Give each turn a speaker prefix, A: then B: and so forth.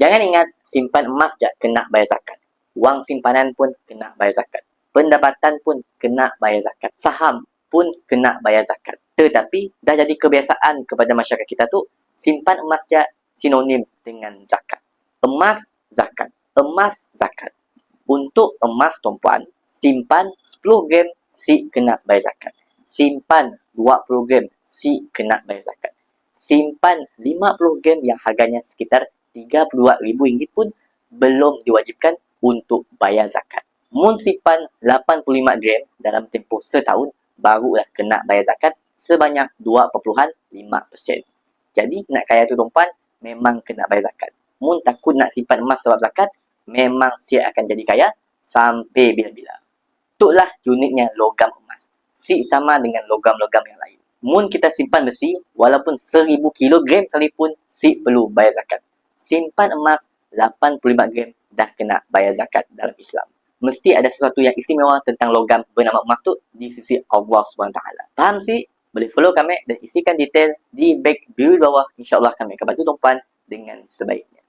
A: Jangan ingat simpan emas je kena bayar zakat. Wang simpanan pun kena bayar zakat. Pendapatan pun kena bayar zakat. Saham pun kena bayar zakat. Tetapi dah jadi kebiasaan kepada masyarakat kita tu simpan emas je sinonim dengan zakat. Emas zakat. Emas zakat. Untuk emas tuan simpan 10 gram si kena bayar zakat. Simpan 20 gram si kena bayar zakat. Simpan 50 gram yang harganya sekitar RM32,000 pun belum diwajibkan untuk bayar zakat. Mun simpan 85 gram dalam tempoh setahun barulah kena bayar zakat sebanyak 2.5%. Jadi nak kaya tu tuan memang kena bayar zakat. Mun takut nak simpan emas sebab zakat, memang siap akan jadi kaya sampai bila-bila. Itulah uniknya logam emas. Si sama dengan logam-logam yang lain. Mun kita simpan besi, walaupun 1000 kilogram sekalipun, si perlu bayar zakat. Simpan emas 85 gram dah kena bayar zakat dalam Islam. Mesti ada sesuatu yang istimewa tentang logam bernama emas tu di sisi Allah SWT. Faham si? Boleh follow kami dan isikan detail di back biru bawah. InsyaAllah kami akan bantu tuan dengan sebaiknya.